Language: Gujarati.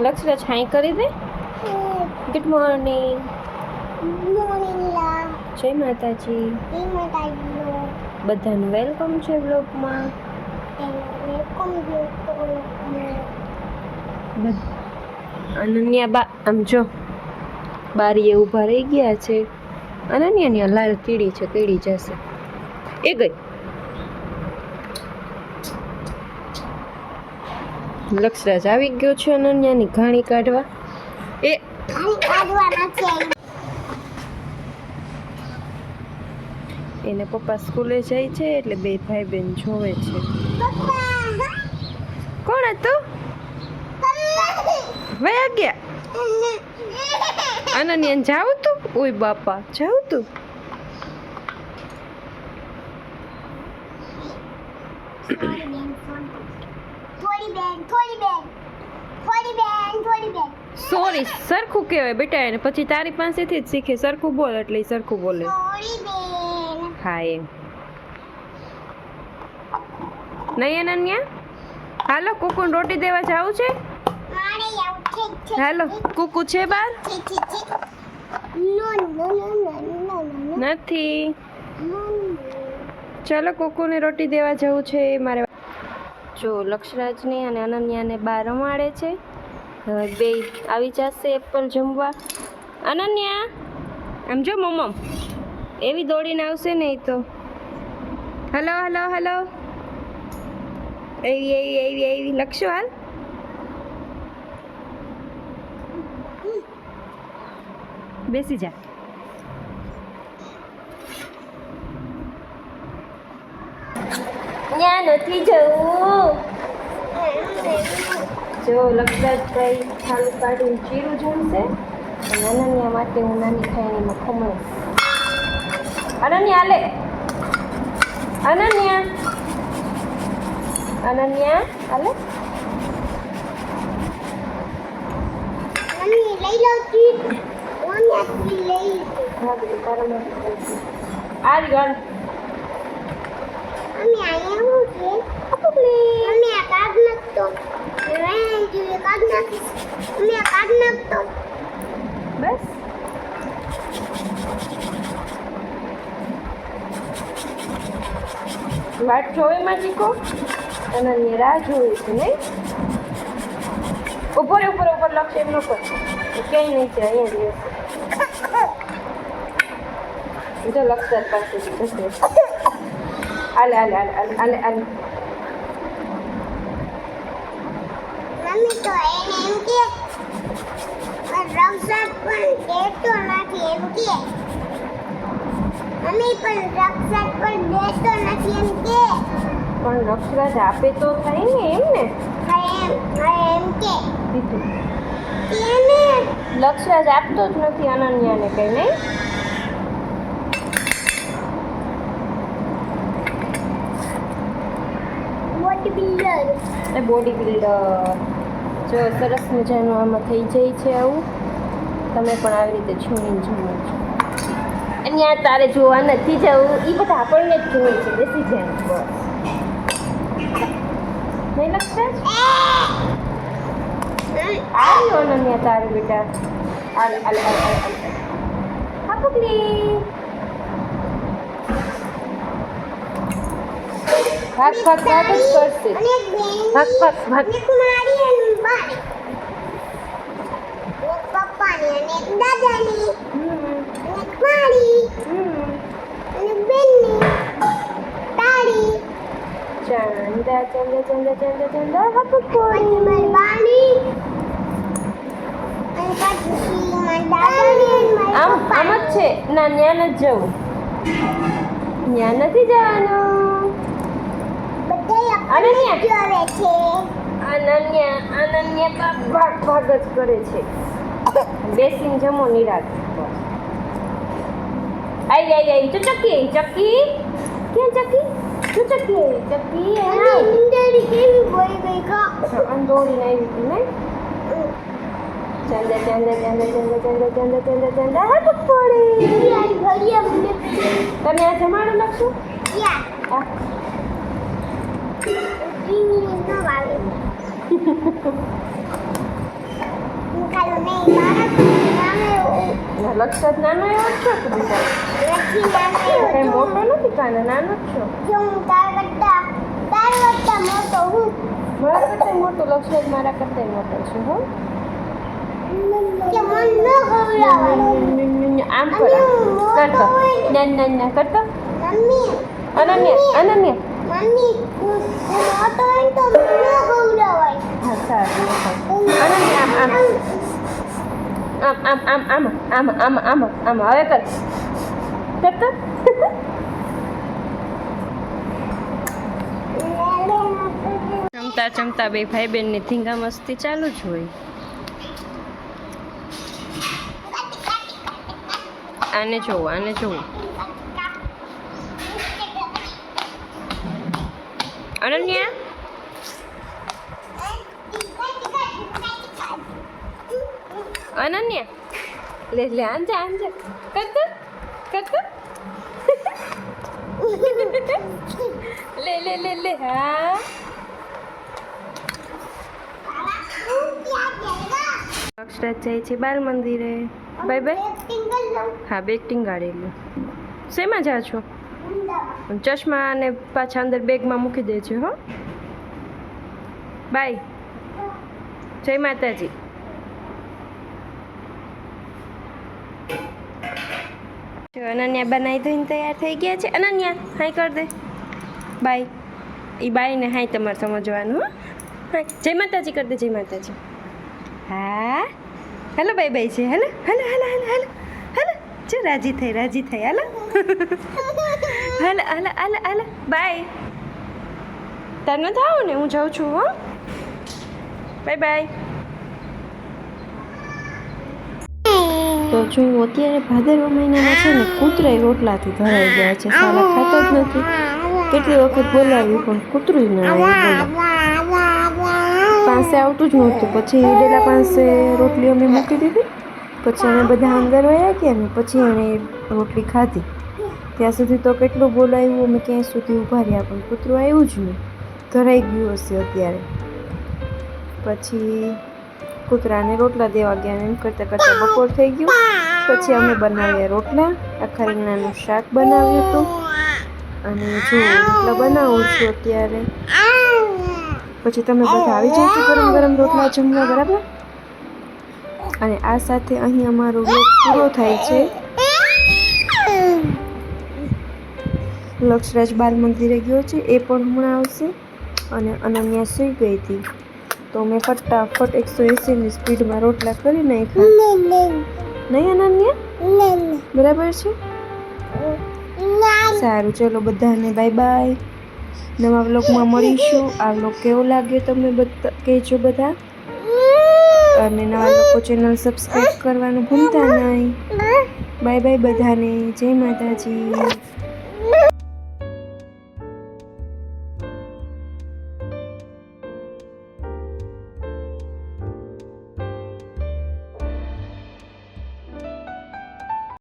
લક્ષ હાઈ કરી દે. ગુડ મોર્નિંગ જય માતાજી. બધાને વેલકમ છે બ્લોગમાં અનન્યા બા આમ જો બારીએ ઊભા રહી ગયા છે. અનન્યાની લાલ કીડી છે કીડી જશે. એ ગઈ. લક્ષરાજ આવી ગયો છે અનન્યાની ઘાણી કાઢવા. એ એને પપ્પા સ્કૂલે જાય છે એટલે બે ભાઈ બેન જોવે છે. કોણ હતું? વયા ગયા? અનન્યા જાવું તું? ઓય બાપા જાવું તું? થોડી બેન થોડી બેન થોડી બેન થોડી બેન. સોરી સરખું કહેવાય બેટા એને. પછી તારી પાસેથી જ શીખે. સરખું બોલ એટલે સરખું બોલે. હા એમ. નહીં અનન્યા હાલો કુકુન રોટી દેવા જાવું છે? હાલો કુકુ છે બાર નથી. ચાલો કુકુને રોટી દેવા જવું છે. મારે જો લક્ષરાજને અને અનન્યાને બહાર રમાડે છે. બે આવી જશે એપલ જમવા. અનન્યા, આમ જો મમ્મ એવી દોડીને આવશે ને એ તો. Hello hello hello. એવી એવી એવી એવી. લક્ષો હાલ. બેસી જા. ત્યાં નથી જવું. જો લક્ષરાજભાઈ ખાલી કાઢીને ચીરું જમશે. અને અનન્યા માટે હું નાની ખાઈણીમાં ખમણ અનન્યા લે અનન્યા. અનન્યા હાલે. મમ્મી લઈ લો મમ્મી આ લઈ. આ રહ્યો મમ્મી અહીંયા હું છે મમ્મી આ બસ. વાટ જોવે માં કહો અનન્ય રાહ જોઈ છે, નહીં? ઉપર ઉપર ઉપર લક્ષ એમનો કર ક્યાંય નહીં છે, અહીંયા જ રહેશે. જો લક્ષર પાસે જશે આલે આલે આલે આલે આલે આલે મમ્મી તો એને એમ કે રક્ષક પણ દેતો નથી એમ કે મમ્મી પણ રક્ષક પણ દેતો નથી એમ કે પણ રક્ષરાજ આપે તો થાય ને એમ ને એમ કે લક્ષરાજ આપતો જ નથી અનન્યાને કઈ નહીં બોડી એ બોડી બિલ્ડ જો સરસ મજાનું આમાં થઈ જાય છે આવું, તમે પણ આવી રીતે છોડીને જુઓ છો. અહીંયા તારે જોવા નથી જવું એ બધા આપણને જ જોવે છે, બેસી જાય બસ. નહીં લક્ષરાજ આવ્યો અનન્યા તારી બેટા. આલે આલે આલે આલે હા, પકડી. ભાગ ભાગ ભાગ જ કરશે. ભાગ ભાગ ભાગ ચંદ્ર ચંદ્ર ચંદ્ર ચંદ્ર ચંદ્ર આમ આમ જ છે? ના ન્યા જ જવું. ન્યા નથી જવાનું. અનન્ય. જોવે છે? અનન્ય અનન્ય ભાગ ભાગ ભાગ જ કરે છે. બેસીને જમો નિરાત આઈ આઈ આઈ તો ચક્કી ચક્કી ક્યાં ચક્કી તું ચક્કી ચક્કી અંદોરી કેવી બોઈ ગઈ કા અંદોરી ને આવી હતી ને? ચંદા ચંદા ચંદા ચંદા ચંદા ચંદા ચંદા હા પકોડી તમે આ જમાડું લખશો યા. લક્ષત નાનો એવો છો મોટો નથી કાને, નાનો જ છો? જો મોટો હું મારા કરતા મોટો, લક્ષત મારા કરતા મોટો છે, હો. આમ કરો. કરતો ના ના કરતો અનન્ય. મમ્મી હું હું હોય તો મને ન હા સારું આમ આમ આમ. આમ આમ આમ આમ આમ આમ આમ હવે કર. કરતો ચમતા ચમતા બે ભાઈ બહેનની ધીંગા મસ્તી ચાલુ જ હોય. આને જોવું આને જોવું. અનન્યા અનન્યા લે લે આંજા આંજા. કરતો કરતો લે લે લે લે હા. અક્ષરાજ જાય છે બાલ મંદિરે. Bye bye. હા બેગ ટીંગાડેલું. શેમાં જા છો? ચશ્મા અને પાછા અંદર બેગમાં મૂકી દેજો હો. બાય. જય માતાજી. જો, અનન્યા બનાવી ધોઈને તૈયાર થઈ ગયા છે. અનન્યા, હાય કર દે. બાય. એ બાયને હાય તમારે સમજવાનું, હો. હા જય માતાજી કર દે, જય માતાજી. હા? હેલો બાય બાય છે. Hello hello hello hello hello. Hello. જો, રાજી થઈ રાજી થઈ. હાલો. હાલો હાલો હાલો હાલો. બાય તાર નથી આવું ને, હું જાઉં છું, હો. બાય બાય તો જો, અત્યારે ભાદરવા મહિનામાં છે ને, કૂતરાય રોટલાથી ભરાઈ ગયા છે. સાલા ખાતા જ નથી. કેટલી વખત બોલાવ્યું, પણ કૂતરું ના આવ્યું પાસે આવતું જ નહોતું. પછી ઈડેલા પાસે રોટલી અમે મૂકી દીધી. પછી અમે બધા અંદર વયા ગયા ને, પછી એણે રોટલી ખાધી. ત્યાં સુધી તો કેટલું બોલાવ્યું અમે ક્યાં સુધી ઊભા રહ્યા, પણ કૂતરું આવ્યું જ નહીં. ધરાઈ ગયું હશે અત્યારે. પછી કૂતરાને રોટલા દેવા ગયા એમ કરતાં કરતાં બપોર થઈ ગયું. પછી અમે બનાવ્યા રોટલા. આખા રીંગણાનું શાક બનાવ્યું હતું. અને જો, રોટલા બનાવું છું અત્યારે. પછી તમે બધા આવી જજો ગરમ ગરમ રોટલા જમવા, બરાબર? અને આ સાથે અહીં અમારો વ્લોગ પૂરો થાય છે. લક્ષરાજ બાલ મંદિરે ગયો છે એ પણ હમણાં આવશે. અને અનન્યા સૂઈ ગઈ હતી. તો મેં ફટાફટ એકસો એંસીની સ્પીડમાં રોટલા કરી નાખ્યા. નહીં અનન્યા? બરાબર છે? સારું ચલો બધાને બાય બાય. નવા વ્લોગમાં મળીશું. આ વ્લોગ કેવો લાગ્યો તમે બધા કહેજો બધા. અને નવા લોકો ચેનલ સબસ્ક્રાઈબ કરવાનું ભૂલતા નહીં. બાય બાય બધાને. જય માતાજી.